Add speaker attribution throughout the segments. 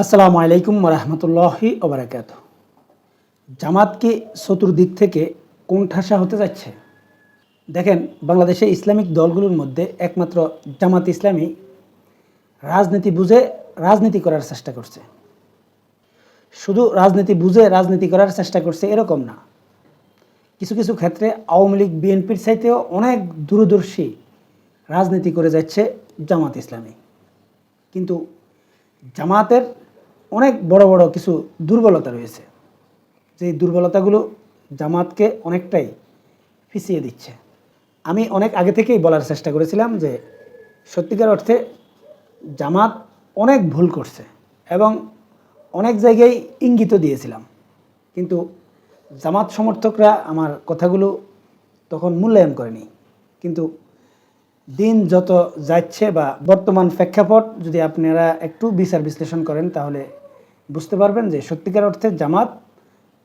Speaker 1: আসসালামু আলাইকুম রহমতুল্লাহি ওবরাকাত জামাত কি চতুর্দিক থেকে কোন ঠাসা হতে যাচ্ছে? দেখেন, বাংলাদেশে ইসলামিক দলগুলোর মধ্যে একমাত্র জামাত ইসলামী রাজনীতি বুঝে রাজনীতি করার চেষ্টা করছে। শুধু রাজনীতি বুঝে রাজনীতি করার চেষ্টা করছে এরকম না। কিছু কিছু ক্ষেত্রে আওয়ামী লীগ, বিএনপির চাইতেও অনেক দূরদর্শী রাজনীতি করে যাচ্ছে জামাত ইসলামী। কিন্তু জামাতের অনেক বড় বড় কিছু দুর্বলতা রয়েছে। যেই দুর্বলতাগুলো জামাতকে অনেকটাই পিছিয়ে দিচ্ছে। আমি অনেক আগে থেকেই বলার চেষ্টা করেছিলাম যে সত্যিকার অর্থে জামাত অনেক ভুল করছে এবং অনেক জায়গায় ইঙ্গিতও দিয়েছিলাম। কিন্তু জামাত সমর্থকরা আমার কথাগুলো তখন মূল্যায়ন করেনি। কিন্তু দিন যত যাচ্ছে বা বর্তমান প্রেক্ষাপট যদি আপনারা একটু বিচার বিশ্লেষণ করেন, তাহলে বুঝতে পারবেন যে সত্যিকার অর্থে জামাত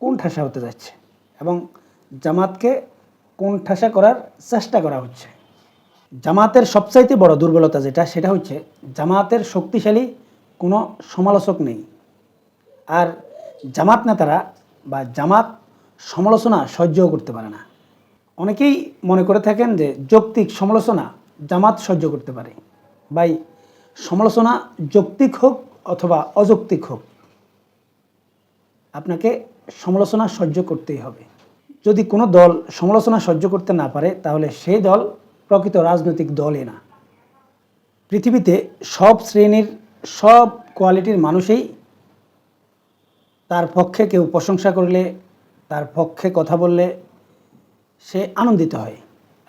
Speaker 1: কোন ঠাসা হতে যাচ্ছে এবং জামাতকে কোন ঠাসা করার চেষ্টা করা হচ্ছে। জামাতের সবচাইতে বড় দুর্বলতা যেটা, সেটা হচ্ছে জামাতের শক্তিশালী কোনো সমালোচক নেই। আর জামাত নেতারা বা জামাত সমালোচনা সহ্যও করতে পারে না। অনেকেই মনে করে থাকেন যে যৌক্তিক সমালোচনা জামাত সহ্য করতে পারে। বাই সমালোচনা যৌক্তিক হোক অথবা অযৌক্তিক হোক, আপনাকে সমালোচনা সহ্য করতেই হবে। যদি কোনো দল সমালোচনা সহ্য করতে না পারে, তাহলে সেই দল প্রকৃত রাজনৈতিক দলই না। পৃথিবীতে সব শ্রেণির, সব কোয়ালিটির মানুষই তার পক্ষে কেউ প্রশংসা করলে, তার পক্ষে কথা বললে সে আনন্দিত হয়।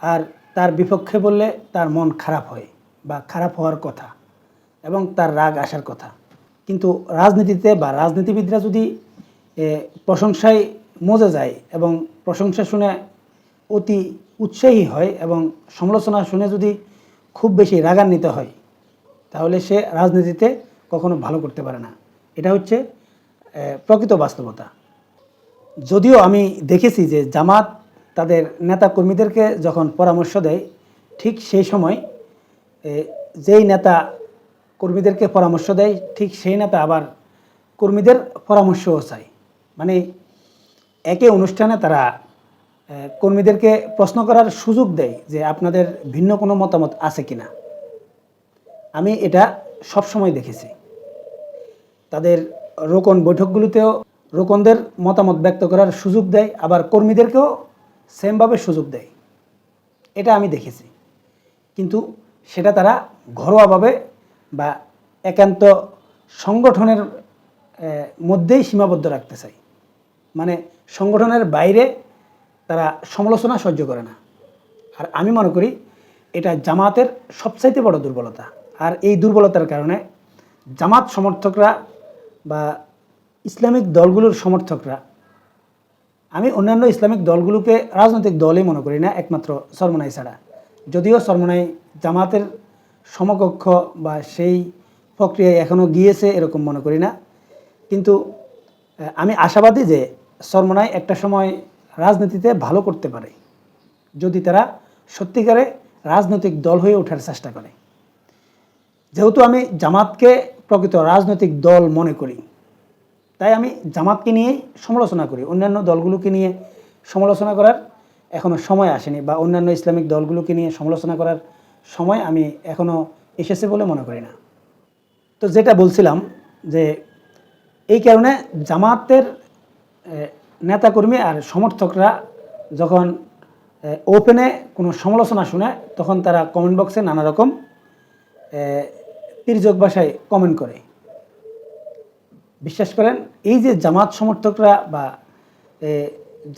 Speaker 1: আর তার বিপক্ষে বললে তার মন খারাপ হয় বা খারাপ হওয়ার কথা এবং তার রাগ আসার কথা। কিন্তু রাজনীতিতে বা রাজনীতিবিদরা যদি প্রশংসায় মজে যায় এবং প্রশংসা শুনে অতি উৎসাহী হয় এবং সমালোচনা শুনে যদি খুব বেশি রাগান্বিত হয়, তাহলে সে রাজনীতিতে কখনো ভালো করতে পারে না। এটা হচ্ছে প্রকৃত বাস্তবতা। যদিও আমি দেখেছি যে জামাত তাদের নেতা কর্মীদেরকে যখন পরামর্শ দেয়, ঠিক সেই সময় যেই নেতা কর্মীদেরকে পরামর্শ দেয়, ঠিক সেই নেতা আবার কর্মীদের পরামর্শও চায়। মানে একই অনুষ্ঠানে তারা কর্মীদেরকে প্রশ্ন করার সুযোগ দেয় যে আপনাদের ভিন্ন কোনো মতামত আছে কিনা। আমি এটা সব সময় দেখেছি। তাদের রোকন বৈঠকগুলোতেও রোকনদের মতামত ব্যক্ত করার সুযোগ দেয়, আবার কর্মীদেরকেও সেমভাবে সুযোগ দেয়। এটা আমি দেখেছি। কিন্তু সেটা তারা ঘরোয়াভাবে বা একান্ত সংগঠনের মধ্যেই সীমাবদ্ধ রাখতে চায়। মানে সংগঠনের বাইরে তারা সমালোচনা সহ্য করে না। আর আমি মনে করি এটা জামাতের সবচাইতে বড় দুর্বলতা। আর এই দুর্বলতার কারণে জামাত সমর্থকরা বা ইসলামিক দলগুলোর সমর্থকরা আমি অন্যান্য ইসলামিক দলগুলোকে রাজনৈতিক দলই মনে করি না, একমাত্র সরমনাই ছাড়া। যদিও সরমনাই জামাতের সমকক্ষ বা সেই প্রক্রিয়ায় এখনও গিয়েছে এরকম মনে করি না। কিন্তু আমি আশাবাদী যে সরমনাই একটা সময় রাজনীতিতে ভালো করতে পারে, যদি তারা সত্যিকারে রাজনৈতিক দল হয়ে ওঠার চেষ্টা করে। যেহেতু আমি জামাতকে প্রকৃত রাজনৈতিক দল মনে করি তাই আমি জামাতকে নিয়েই সমালোচনা করি। অন্যান্য দলগুলোকে নিয়ে সমালোচনা করার এখনও সময় আসেনি বা অন্যান্য ইসলামিক দলগুলোকে নিয়ে সমালোচনা করার সময় আমি এখনও এসেছে বলে মনে করি না। তো যেটা বলছিলাম যে এই কারণে জামাতের নেতাকর্মী আর সমর্থকরা যখন ওপেনে কোনো সমালোচনা শুনে তখন তারা কমেন্ট বক্সে নানা রকম তির্যক ভাষায় কমেন্ট করে। বিশ্বাস করেন, এই যে জামাত সমর্থকরা বা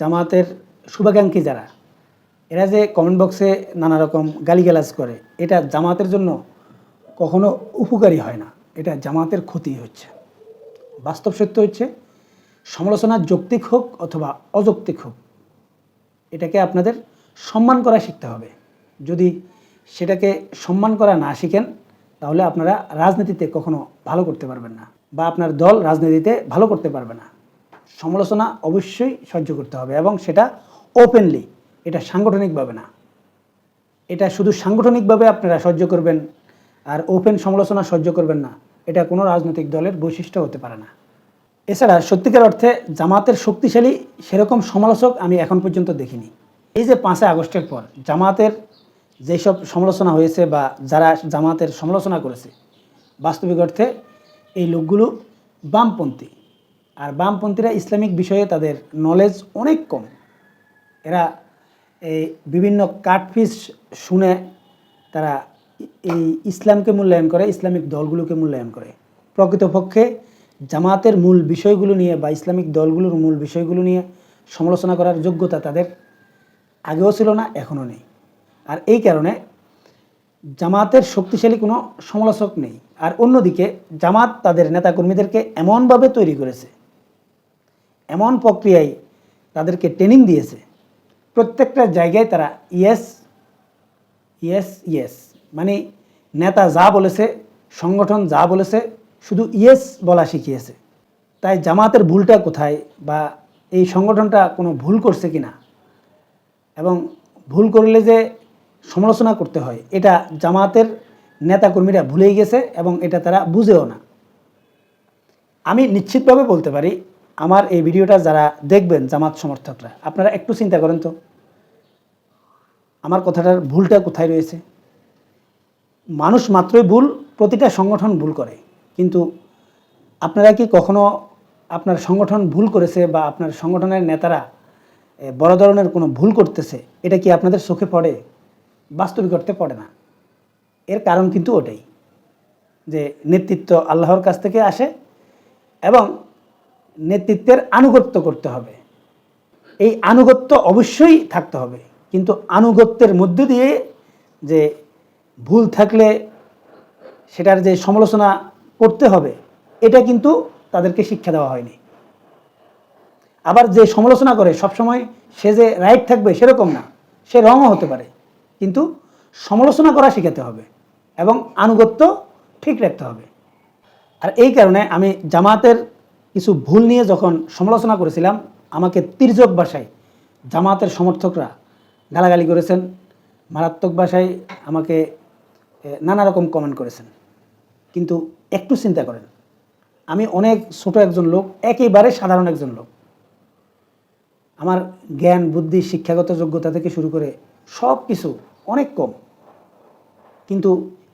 Speaker 1: জামাতের শুভাকাঙ্ক্ষী যারা, এরা যে কমেন্ট বক্সে নানা রকম গালিগালাজ করে, এটা জামাতের জন্য কখনো উপকারী হয় না। এটা জামাতের ক্ষতি হচ্ছে। বাস্তব সত্য হচ্ছে, সমালোচনা যৌক্তিক হোক অথবা অযৌক্তিক হোক, এটাকে আপনাদের সম্মান করা শিখতে হবে। যদি সেটাকে সম্মান করা না শিখেন, তাহলে আপনারা রাজনীতিতে কখনো ভালো করতে পারবেন না। বা আপনার দল রাজনীতিতে ভালো করতে পারবে না। সমালোচনা অবশ্যই সহ্য করতে হবে এবং সেটা ওপেনলি এটা সাংগঠনিকভাবে না। এটা শুধু সাংগঠনিকভাবে আপনারা সহ্য করবেন আর ওপেন সমালোচনা সহ্য করবেন না। এটা কোনো রাজনৈতিক দলের বৈশিষ্ট্য হতে পারে না। এছাড়া সত্যিকার অর্থে জামাতের শক্তিশালী সেরকম সমালোচক আমি এখন পর্যন্ত দেখিনি। এই যে পাঁচই আগস্টের পর জামাতের যেসব সমালোচনা হয়েছে বা যারা জামাতের সমালোচনা করেছে, বাস্তবিক অর্থে এই লোকগুলো বামপন্থী। আর বামপন্থীরা ইসলামিক বিষয়ে তাদের নলেজ অনেক কম। এরা এই বিভিন্ন কাটফিস শুনে তারা এই ইসলামকে মূল্যায়ন করে, ইসলামিক দলগুলোকে মূল্যায়ন করে। প্রকৃতপক্ষে জামাতের মূল বিষয়গুলো নিয়ে বা ইসলামিক দলগুলোর মূল বিষয়গুলো নিয়ে সমালোচনা করার যোগ্যতা তাদের আগেও ছিল না, এখনও নেই। আর এই কারণে জামাতের শক্তিশালী কোনো সমালোচক নেই। আর অন্যদিকে জামাত তাদের নেতাকর্মীদেরকে এমনভাবে তৈরি করেছে, এমন প্রক্রিয়ায় তাদেরকে ট্রেনিং দিয়েছে। প্রত্যেকটা জায়গায় তারা ইয়েস ইয়েস ইয়েস মানে নেতা যা বলেছে, সংগঠন যা বলেছে, শুধু ইয়েস বলা শিখিয়েছে। তাই জামাতের ভুলটা কোথায় বা এই সংগঠনটা কোনো ভুল করছে কিনা? এবং ভুল করলে যে সমালোচনা করতে হয়, এটা জামাতের নেতাকর্মীরা ভুলেই গেছে এবং এটা তারা বুঝেও না। আমি নিশ্চিতভাবে বলতে পারি, আমার এই ভিডিওটা যারা দেখবেন জামাত সমর্থকরা, আপনারা একটু চিন্তা করেন তো, আমার কথাটার ভুলটা কোথায় রয়েছে? মানুষ মাত্রই ভুল, প্রতিটা সংগঠন ভুল করে। কিন্তু আপনারা কি কখনো আপনার সংগঠন ভুল করেছে বা আপনার সংগঠনের নেতারা বড় ধরনের কোনো ভুল করতেছে, এটা কি আপনাদের চোখে পড়ে? বাস্তবিক অর্থে পড়ে না। এর কারণ কিন্তু ওটাই, যে নেতৃত্ব আল্লাহর কাছ থেকে আসে এবং নেতৃত্বের আনুগত্য করতে হবে। এই আনুগত্য অবশ্যই থাকতে হবে, কিন্তু আনুগত্যের মধ্য দিয়ে যে ভুল থাকলে সেটার যে সমালোচনা করতে হবে, এটা কিন্তু তাদেরকে শিক্ষা দেওয়া হয়নি। আবার যে সমালোচনা করে, সবসময় সে যে রাইট থাকবে সেরকম না, সে রঙও হতে পারে, কিন্তু সমালোচনা করা শেখাতে হবে। এবং আনুগত্য ঠিক রাখতে হবে। আর এই কারণে আমি জামাতের কিছু ভুল নিয়ে যখন সমালোচনা করেছিলাম, আমাকে তির্যক ভাষায় জামাতের সমর্থকরা গালাগালি করেছেন, মারাত্মক ভাষায় আমাকে নানা রকম কমেন্ট করেছেন। কিন্তু একটু চিন্তা করেন, আমি অনেক ছোট একজন লোক, একেবারে সাধারণ একজন লোক। আমার জ্ঞান, বুদ্ধি, শিক্ষাগত যোগ্যতা থেকে শুরু করে সব কিছু অনেক কম। কিন্তু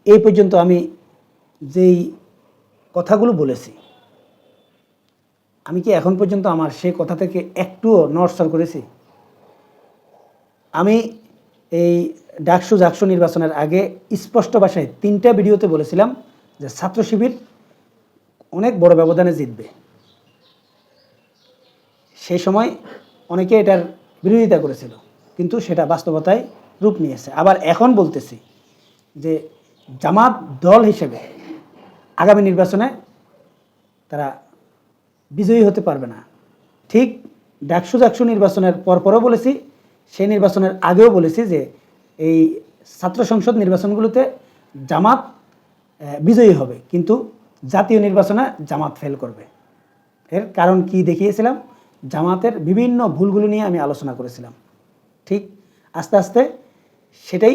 Speaker 1: এই পর্যন্ত আমি যেই কথাগুলো বলেছি, আমি কি এখন পর্যন্ত আমার সেই কথা থেকে একটুও নড়সড় করেছি? আমি এই ডাকসু জাকসু নির্বাচনের আগে স্পষ্ট ভাষায় তিনটা ভিডিওতে বলেছিলাম যে ছাত্র শিবির অনেক বড় ব্যবধানে জিতবে। সেই সময় অনেকে এটার বিরোধিতা করেছিল, কিন্তু সেটা বাস্তবতায় রূপ নিয়েছে। আবার এখন বলতেছি যে জামাত দল হিসেবে আগামী নির্বাচনে তারা বিজয়ী হতে পারবে না। ঠিক ডাকসু ডাকসু নির্বাচনের পরপরও বলেছি, সেই নির্বাচনের আগেও বলেছি যে এই ছাত্র সংসদ নির্বাচনগুলোতে জামাত বিজয়ী হবে। কিন্তু জাতীয় নির্বাচনে জামাত ফেল করবে। এর কারণ কি দেখিয়েছিলাম? জামাতের বিভিন্ন ভুলগুলো নিয়ে আমি আলোচনা করেছিলাম। ঠিক আস্তে আস্তে সেটাই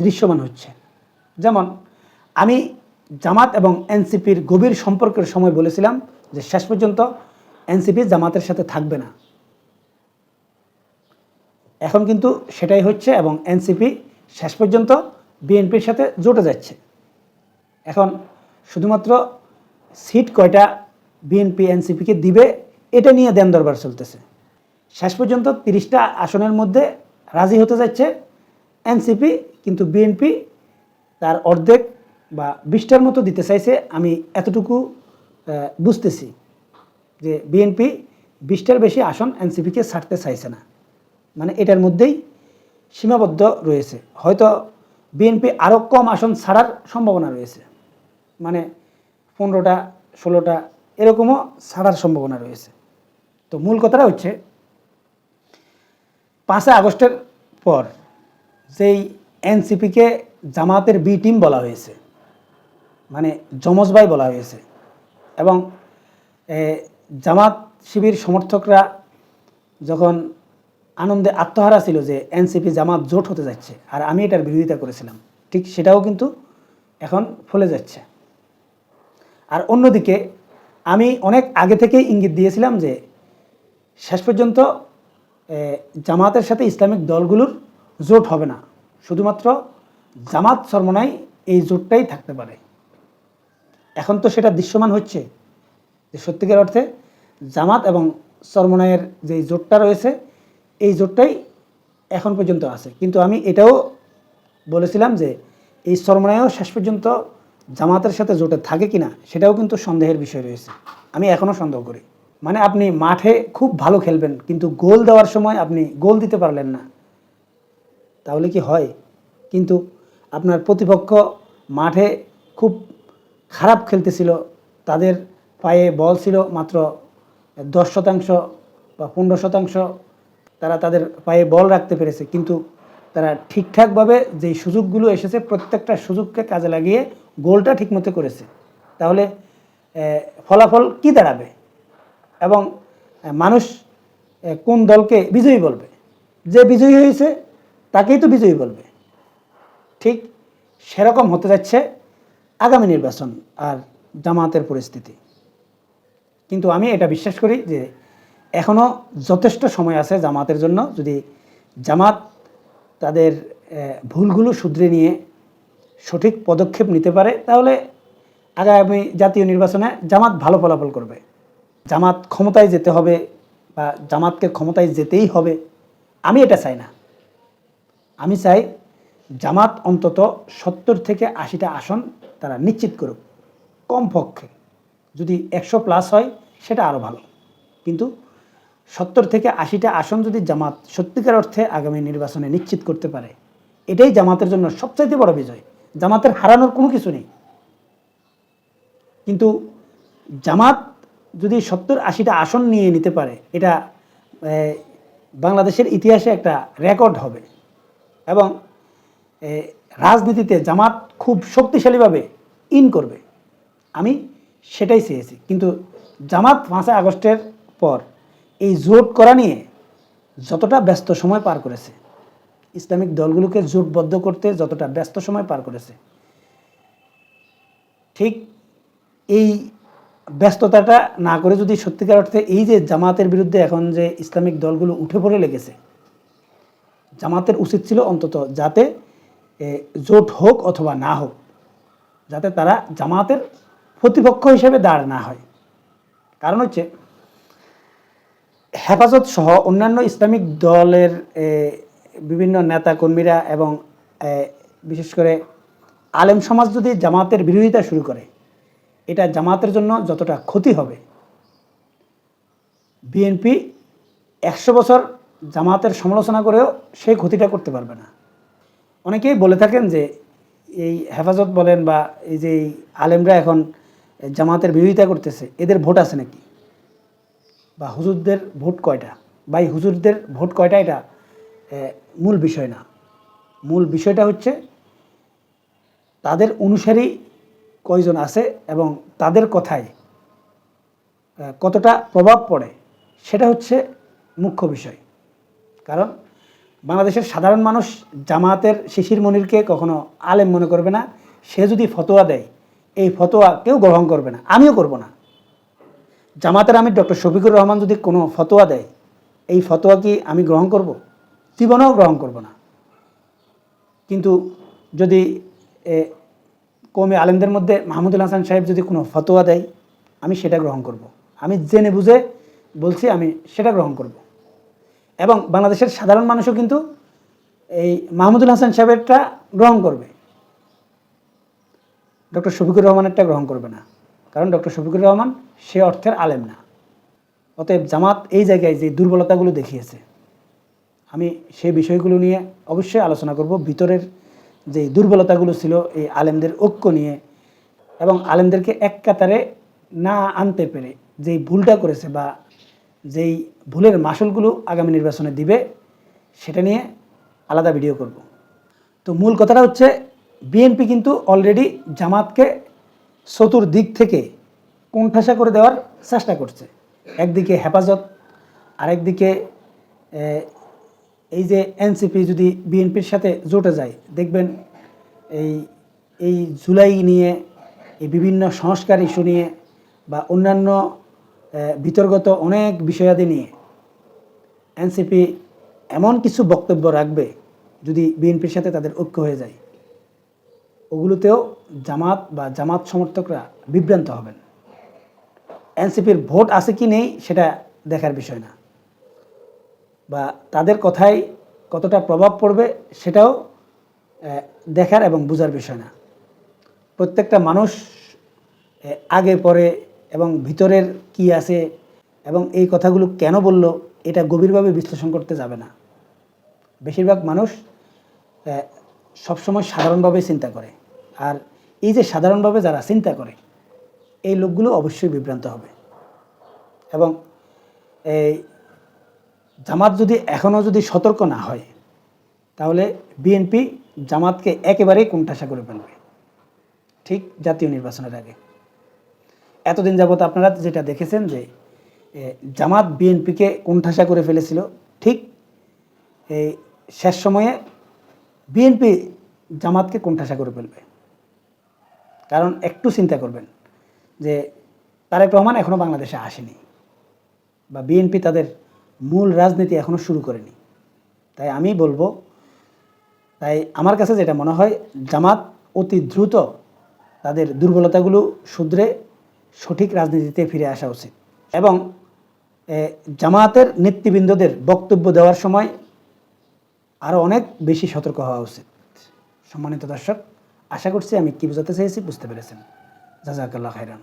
Speaker 1: দৃশ্যমান হচ্ছে। যেমন, আমি জামাত এবং এনসিপির গভীর সম্পর্কের সময় বলেছিলাম যে শেষ পর্যন্ত এনসিপি জামাতের সাথে থাকবে না। এখন কিন্তু সেটাই হচ্ছে এবং এনসিপি শেষ পর্যন্ত বিএনপির সাথে জোটে যাচ্ছে। এখন শুধুমাত্র সিট কয়টা বিএনপি এনসিপিকে দিবে, এটা নিয়ে দেন দরবার চলতেছে। শেষ পর্যন্ত তিরিশটা আসনের মধ্যে রাজি হতে যাচ্ছে এনসিপি, কিন্তু বিএনপি তার অর্ধেক বা বিশটার মতো দিতে চাইছে, আমি এতটুকু বুঝতেছি যে বিএনপি বিশটার বেশি আসন এনসিপিকে ছাড়তে চাইছে না। মানে এটার মধ্যেই সীমাবদ্ধ রয়েছে। হয়তো বিএনপি আরও কম আসন ছাড়ার সম্ভাবনা রয়েছে। মানে পনেরোটা, ষোলোটা এরকমও ছাড়ার সম্ভাবনা রয়েছে। তো মূল কথাটা হচ্ছে, পাঁচই আগস্টের পর যেই এনসিপিকে জামাতের বি টিম বলা হয়েছে। মানে যমজ ভাই বলা হয়েছে। এবং জামাত শিবির সমর্থকরা যখন আনন্দে আত্মহারা ছিল যে এনসিপি জামাত জোট হতে যাচ্ছে, আর আমি এটার বিরোধিতা করেছিলাম, ঠিক সেটাও কিন্তু এখন ফলে যাচ্ছে। আর অন্যদিকে, আমি অনেক আগে থেকেই ইঙ্গিত দিয়েছিলাম যে শেষ পর্যন্ত জামাতের সাথে ইসলামিক দলগুলোর জোট হবে না। শুধুমাত্র জামাত সরমনাই এই জোটটাই থাকতে পারে। এখন তো সেটা দৃশ্যমান হচ্ছে যে সত্যিকার অর্থে জামাত এবং সরমনায়ের যে জোটটা রয়েছে, এই জোটটাই এখন পর্যন্ত আছে। কিন্তু আমি এটাও বলেছিলাম যে এই সরমনায়ও শেষ পর্যন্ত জামাতের সাথে জোটে থাকে কিনা, সেটাও কিন্তু সন্দেহের বিষয় রয়েছে। আমি এখনও সন্দেহ করি। মানে আপনি মাঠে খুব ভালো খেলবেন, কিন্তু গোল দেওয়ার সময় আপনি গোল দিতে পারলেন না। তাহলে কি হয়? কিন্তু আপনার প্রতিপক্ষ মাঠে খুব খারাপ খেলতেছিল, তাদের পায়ে বল ছিল মাত্র দশ শতাংশ বা পনেরো শতাংশ, তারা তাদের পায়ে বল রাখতে পেরেছে। কিন্তু তারা ঠিকঠাকভাবে যেই সুযোগগুলো এসেছে, প্রত্যেকটা সুযোগকে কাজে লাগিয়ে গোলটা ঠিকমতো করেছে। তাহলে ফলাফল কি দাঁড়াবে? এবং মানুষ কোন দলকে বিজয়ী বলবে? যে বিজয়ী হয়েছে, তাকেই তো বিজয়ী বলবে। ঠিক সেরকম হতে যাচ্ছে আগামী নির্বাচন আর জামাতের পরিস্থিতি। কিন্তু আমি এটা বিশ্বাস করি যে এখনও যথেষ্ট সময় আছে জামাতের জন্য যদি জামাত তাদের ভুলগুলো শুধরে নিয়ে সঠিক পদক্ষেপ নিতে পারে, তাহলে আগামী জাতীয় নির্বাচনে জামাত ভালো ফলাফল করবে। জামাত ক্ষমতায় যেতে হবে বা জামাতকে ক্ষমতায় যেতেই হবে, আমি এটা চাই না। আমি চাই জামাত অন্তত সত্তর থেকে আশিটা আসন তারা নিশ্চিত করুক। কমপক্ষে যদি একশো প্লাস হয়, সেটা আরও ভালো। কিন্তু সত্তর থেকে আশিটা আসন যদি জামাত সত্যিকার অর্থে আগামী নির্বাচনে নিশ্চিত করতে পারে, এটাই জামাতের জন্য সবচাইতে বড় বিজয়। জামাতের হারানোর কোনো কিছু নেই। কিন্তু জামাত যদি সত্তর আশিটা আসন নিয়ে নিতে পারে, এটা বাংলাদেশের ইতিহাসে একটা রেকর্ড হবে। এবং রাজনীতিতে জামাত খুব শক্তিশালীভাবে ইন করবে। আমি সেটাই চেয়েছি। কিন্তু জামাত পাঁচই আগস্টের পর এই জোট করা নিয়ে যতটা ব্যস্ত সময় পার করেছে, ইসলামিক দলগুলোকে জোটবদ্ধ করতে যতটা ব্যস্ত সময় পার করেছে, ঠিক এই ব্যস্ততাটা না করে যদি সত্যিকার অর্থে এই যে জামাতের বিরুদ্ধে এখন যে ইসলামিক দলগুলো উঠে পড়ে লেগেছে, জামাতের উচিত ছিল অন্তত যাতে জোট হোক অথবা না হোক, যাতে তারা জামাতের প্রতিপক্ষ হিসেবে দাঁড় না হয়। কারণ হচ্ছে, হেফাজত সহ অন্যান্য ইসলামিক দলের বিভিন্ন নেতা কর্মীরা এবং বিশেষ করে আলেম সমাজ যদি জামাতের বিরোধিতা শুরু করে, এটা জামাতের জন্য যতটা ক্ষতি হবে। বিএনপি একশো বছর জামাতের সমালোচনা করেও সেই ক্ষতিটা করতে পারবে না। অনেকেই বলে থাকেন যে এই হেফাজত বলেন বা এই যে আলেমরা এখন জামাতের বিরোধিতা করতেছে, এদের ভোট আছে নাকি? বা হুজুরদের ভোট কয়টা? বা এই হুজুরদের ভোট কয়টা এটা মূল বিষয় না। মূল বিষয়টা হচ্ছে তাদের অনুসারী কয়জন আছে এবং তাদের কথায় কতটা প্রভাব পড়ে, সেটা হচ্ছে মুখ্য বিষয়। কারণ বাংলাদেশের সাধারণ মানুষ জামাতের শিশির মনিরকে কখনো আলেম মনে করবে না। সে যদি ফতোয়া দেয়, এই ফতোয়া কেউ গ্রহণ করবে না। আমিও করব না। জামাতের আমি ডক্টর শফিকুর রহমান যদি কোনো ফতোয়া দেয়, এই ফতোয়া কি আমি গ্রহণ করব? জীবনেও গ্রহণ করব না। কিন্তু যদি কমে আলেমদের মধ্যে মাহমুদুল হাসান সাহেব যদি কোনো ফতোয়া দেয়, আমি সেটা গ্রহণ করব। আমি জেনে বুঝে বলছি আমি সেটা গ্রহণ করব। এবং বাংলাদেশের সাধারণ মানুষও কিন্তু এই মাহমুদুল হাসান সাহেবেরটা গ্রহণ করবে। ডক্টর শফিকুর রহমানেরটা গ্রহণ করবে না। কারণ ডক্টর শফিকুর রহমান সে অর্থের আলেম না। অতএব জামাত এই জায়গায় যে দুর্বলতাগুলো দেখিয়েছে, আমি সেই বিষয়গুলো নিয়ে অবশ্যই আলোচনা করব। ভিতরের যে দুর্বলতাগুলো ছিল এই আলেমদের ঐক্য নিয়ে এবং আলেমদেরকে এক কাতারে না আনতে পেরে যেই ভুলটা করেছে বা যেই ভুলের মাসুলগুলো আগামী নির্বাচনে দিবে, সেটা নিয়ে আলাদা ভিডিও করব। তো মূল কথাটা হচ্ছে, বিএনপি কিন্তু অলরেডি জামাতকে চতুর্দিক থেকে কোণঠাসা করে দেওয়ার চেষ্টা করছে। একদিকে হেফাজত, আরেকদিকে এই যে এনসিপি যদি বিএনপির সাথে জোটে যায়, দেখবেন এই এই জুলাই নিয়ে, এই বিভিন্ন সংস্কার ইস্যু নিয়ে বা অন্যান্য বিতর্গত অনেক বিষয়াদি নিয়ে এনসিপি এমন কিছু বক্তব্য রাখবে যদি বিএনপির সাথে তাদের ঐক্য হয়ে যায়। ওগুলোতেও জামাত বা জামাত সমর্থকরা বিভ্রান্ত হবেন। এনসিপির ভোট আছে কি নেই সেটা দেখার বিষয় না। বা তাদের কথায় কতটা প্রভাব পড়বে সেটাও দেখার এবং বোঝার বিষয় না। প্রত্যেকটা মানুষ আগে পরে এবং ভিতরের কি আছে এবং এই কথাগুলো কেন বলল, এটা গভীরভাবে বিশ্লেষণ করতে যাবে না। বেশিরভাগ মানুষ সবসময় সাধারণভাবে চিন্তা করে। আর এই যে সাধারণভাবে যারা চিন্তা করে, এই লোকগুলো অবশ্যই বিভ্রান্ত হবে। এবং এই জামাত যদি এখনও যদি সতর্ক না হয়, তাহলে বিএনপি জামাতকে একেবারেই কোণঠাসা করে ফেলবে। ঠিক জাতীয় নির্বাচনের আগে। এতদিন যাবত আপনারা যেটা দেখেছেন যে জামাত বিএনপিকে কোণঠাসা করে ফেলেছিল, ঠিক এই শেষ সময়ে বিএনপি জামাতকে কোণঠাসা করে ফেলবে। কারণ একটু চিন্তা করবেন যে, তারেক রহমান এখনও বাংলাদেশে আসেনি বা বিএনপি তাদের মূল রাজনীতি এখনও শুরু করেনি। তাই আমি বলব, তাই আমার কাছে যেটা মনে হয়, জামাত অতি দ্রুত তাদের দুর্বলতাগুলো শুধরে সঠিক রাজনীতিতে ফিরে আসা উচিত। এবং জামায়াতের নেতৃবৃন্দদের বক্তব্য দেওয়ার সময় আরও অনেক বেশি সতর্ক হওয়া উচিত। সম্মানিত দর্শক, আশা করছি আমি কী বোঝাতে চাইছি বুঝতে পেরেছেন। জাজাকাল্লাহ খাইরান